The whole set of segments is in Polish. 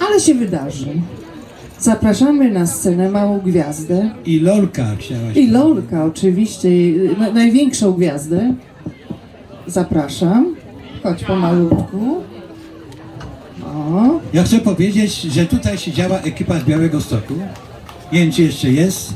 ale się wydarzy. Zapraszamy na scenę Małą Gwiazdę I Lolka chciałaś. i Lolka oczywiście, na, największą gwiazdę. Zapraszam. Chodź pomalutku. O, Ja chcę powiedzieć, że tutaj siedziała ekipa z Białego Stoku. Nie wiem, czy jeszcze jest.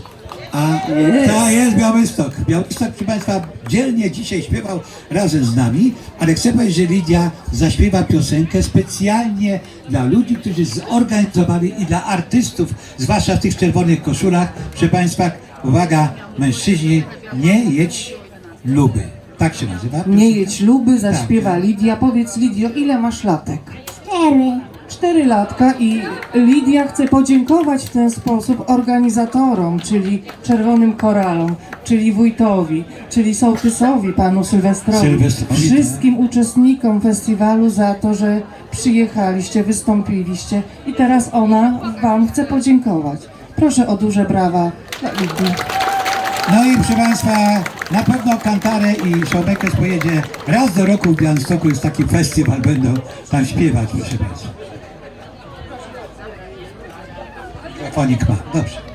A Jest. ta jest Białystok. Białystok, proszę Państwa, dzielnie dzisiaj śpiewał razem z nami, ale chcę powiedzieć, że Lidia zaśpiewa piosenkę specjalnie dla ludzi, którzy zorganizowali i dla artystów, zwłaszcza w tych czerwonych koszulach. Proszę Państwa, uwaga, mężczyźni, nie jedź luby. Tak się nazywa? nie jedź luby, zaśpiewa Lidia. Powiedz Lidio, ile masz latek? Cztery. Cztery latka i Lidia chce podziękować w ten sposób organizatorom, czyli Czerwonym Koralom, czyli wójtowi, czyli sołtysowi, panu Sylwestrowi, Sylwestrowi, wszystkim uczestnikom festiwalu za to, że przyjechaliście, wystąpiliście i teraz ona wam chce podziękować. Proszę o duże brawa dla Lidii. No i proszę Państwa, na pewno Kantarę i Showmakers pojedzie raz do roku w Białymstoku, jest taki festiwal, będą tam śpiewać, proszę Państwa. Fonik ma, dobrze.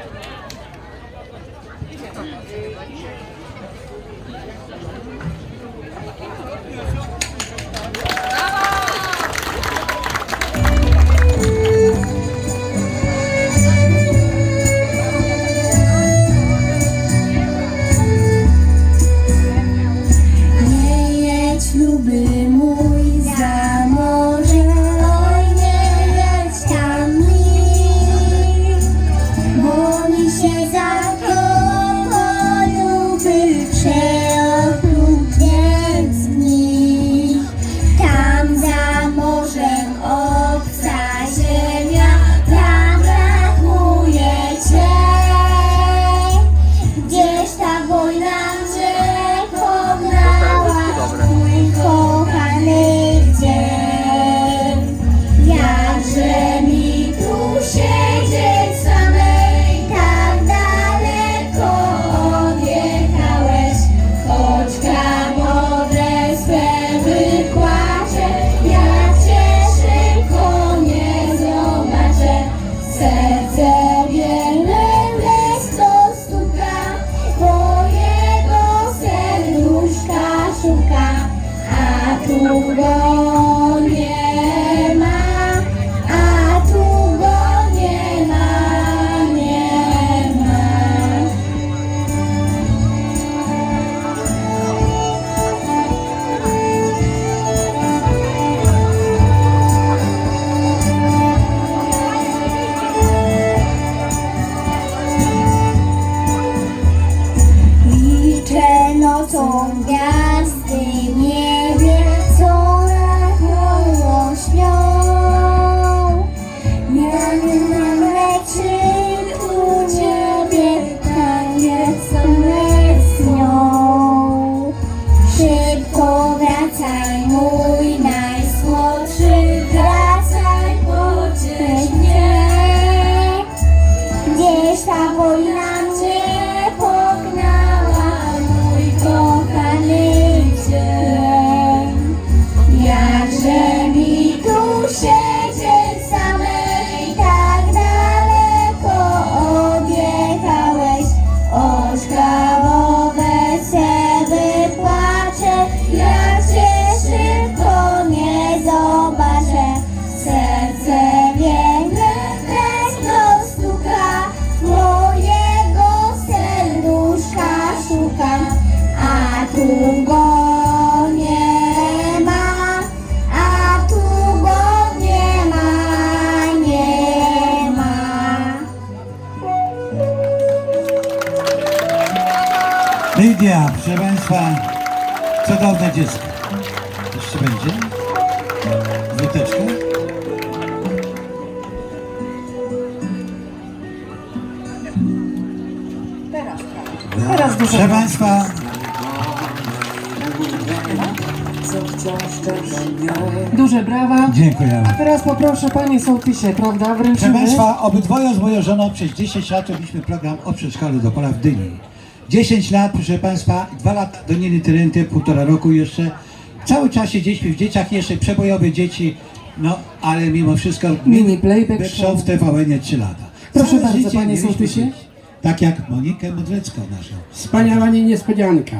Ja cię szybko nie zobaczę. Serce lekko stuka, mojego serduszka a tu go nie ma, a tu go nie ma, nie ma. Lidia, proszę Państwa, cudowne dziecko. Jeszcze będzie? Wódeczka? Teraz duże Proszę Państwa, Duże brawa. dziękuję. A teraz poproszę panie sołtysie, prawda? Proszę Wręczymy. Państwa, obydwoje z moją żoną przez 10 lat robiliśmy program o przedszkolu do pola w Dyni. 10 lat, proszę Państwa, 2 lata do Nieny Tyrenty, półtora roku jeszcze. Cały czas siedzieliśmy w dzieciach, jeszcze przebojowe dzieci No, ale mimo wszystko Mini playback show show. w TVN 3 lata. Proszę Całe bardzo, życie panie mieliśmy sołtysie. dzieci. Tak jak Monikę Modrecką naszą. Wspaniała nie- niespodzianka.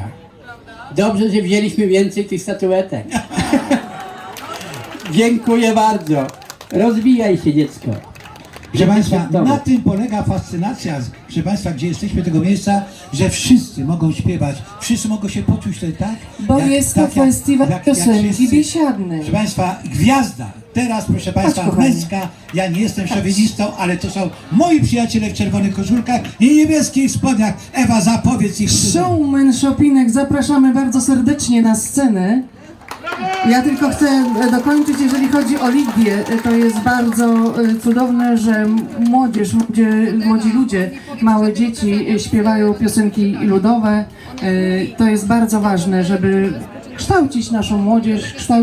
Dobrze, że wzięliśmy więcej tych statuetek. Dziękuję bardzo. Rozwijaj się dziecko. Proszę Państwa, Dobra. na tym polega fascynacja, proszę Państwa, gdzie jesteśmy tego miejsca, że wszyscy mogą śpiewać, wszyscy mogą się poczuć tutaj tak. Bo jest to festiwal piosenki biesiadnej. Proszę Państwa, gwiazda. Teraz, proszę Państwa, męska. Ja nie jestem szowinistą, ale to są moi przyjaciele w czerwonych koszulkach i niebieskich spodniach. Ewa, zapowiedz ich. Showman Shopinek, zapraszamy bardzo serdecznie na scenę. Ja tylko chcę e, dokończyć, jeżeli chodzi o Lidię, e, to jest bardzo e, cudowne, że młodzież, młodzie, młodzi ludzie, małe dzieci śpiewają piosenki ludowe. To jest bardzo ważne, żeby kształcić naszą młodzież, kształcić